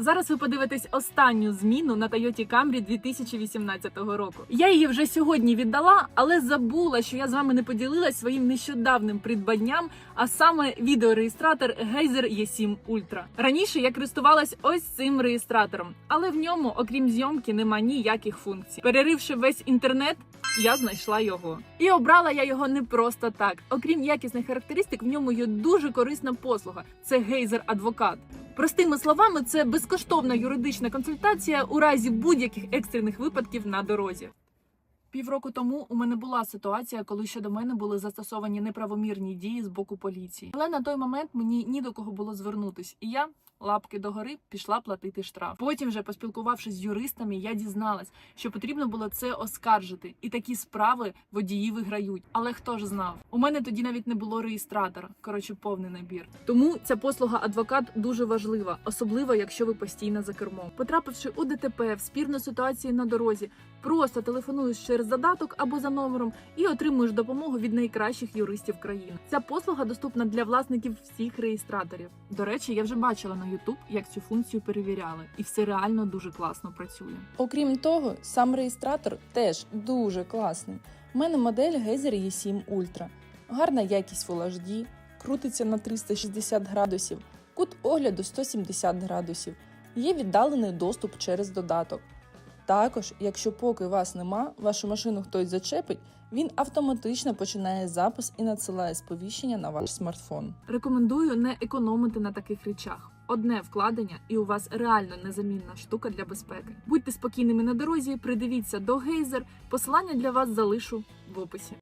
Зараз ви подивитесь останню зміну на Toyota Camry 2018 року. Я її вже сьогодні віддала, але забула, що я з вами не поділилась своїм нещодавним придбанням, а саме відеореєстратор Geyser E7 Ultra. Раніше я користувалась ось цим реєстратором, але в ньому, окрім зйомки, нема ніяких функцій. Переривши весь інтернет, я знайшла його. І обрала я його не просто так. Окрім якісних характеристик, в ньому є дуже корисна послуга. Це гейзер адвокат. Простими словами, це безкоштовна юридична консультація у разі будь-яких екстрених випадків на дорозі. Півроку тому у мене була ситуація, коли щодо мене були застосовані неправомірні дії з боку поліції. Але на той момент мені ні до кого було звернутись, і я лапки догори пішла платити штраф. Потім, вже поспілкувавшись з юристами, я дізналась, що потрібно було це оскаржити, і такі справи водії виграють. Але хто ж знав? У мене тоді навіть не було реєстратора. Коротше, повний набір. Тому ця послуга адвокат дуже важлива, особливо якщо ви постійно за кермом. Потрапивши у ДТП в спірну ситуацію на дорозі, просто телефонуєш через задаток або за номером і отримуєш допомогу від найкращих юристів країни. Ця послуга доступна для власників всіх реєстраторів. До речі, я вже бачила на YouTube, як цю функцію перевіряли, і все реально дуже класно працює. Окрім того, сам реєстратор теж дуже класний. У мене модель Geyser E7 Ultra. Гарна якість Full HD, крутиться на 360 градусів, кут огляду 170 градусів. Є віддалений доступ через додаток. Також, якщо поки вас нема, вашу машину хтось зачепить, він автоматично починає запис і надсилає сповіщення на ваш смартфон. Рекомендую не економити на таких речах. Одне вкладення, і у вас реально незамінна штука для безпеки. Будьте спокійними на дорозі, придивіться до гейзер. Посилання для вас залишу в описі.